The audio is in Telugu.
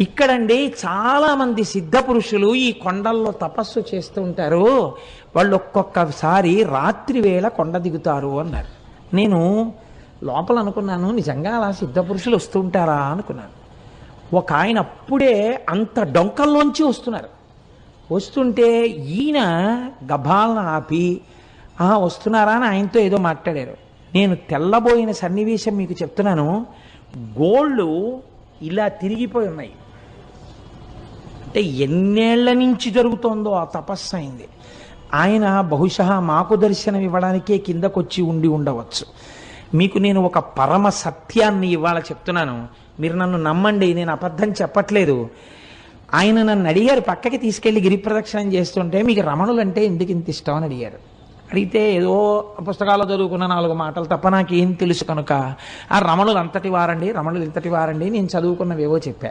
ఇక్కడండి చాలామంది సిద్ధ పురుషులు ఈ కొండల్లో తపస్సు చేస్తూ ఉంటారు. వాళ్ళు ఒక్కొక్కసారి రాత్రి వేళ కొండ దిగుతారు అన్నారు. నేను లోపల అనుకున్నాను నిజంగా అలా సిద్ధ పురుషులు వస్తుంటారా అనుకున్నాను. ఒక ఆయన అప్పుడే అంత డొంకల్లోంచి వస్తున్నారు. వస్తుంటే ఈయన గభాలను ఆపి "ఆ, వస్తున్నారా? అని ఆయనతో ఏదో మాట్లాడారు. నేను తెల్లబోయిన సన్నివేశం మీకు చెప్తున్నాను. గోళ్ళు ఇలా తిరిగిపోయి ఉన్నాయి. అంటే ఎన్నేళ్ళ నుంచి జరుగుతోందో ఆ తపస్సు అయింది. ఆయన బహుశా మాకు దర్శనం ఇవ్వడానికే కిందకొచ్చి ఉండి ఉండవచ్చు. మీకు నేను ఒక పరమ సత్యాన్ని ఇవాళ చెప్తున్నాను. మీరు నన్ను నమ్మండి నేను అబద్ధం చెప్పట్లేదు. ఆయన నన్ను అడిగారు పక్కకి తీసుకెళ్ళి గిరి ప్రదక్షిణం చేస్తుంటే మీకు రమణులు అంటే ఎందుకు ఇంత ఇష్టం అని అడిగారు. అడిగితే ఏదో పుస్తకాల్లో చదువుకున్న నాలుగు మాటలు తప్ప నాకేం తెలుసు కనుక ఆ రమణులు అంతటి వారండి రమణులు ఇంతటి వారండి నేను చదువుకున్నవేవో చెప్పా.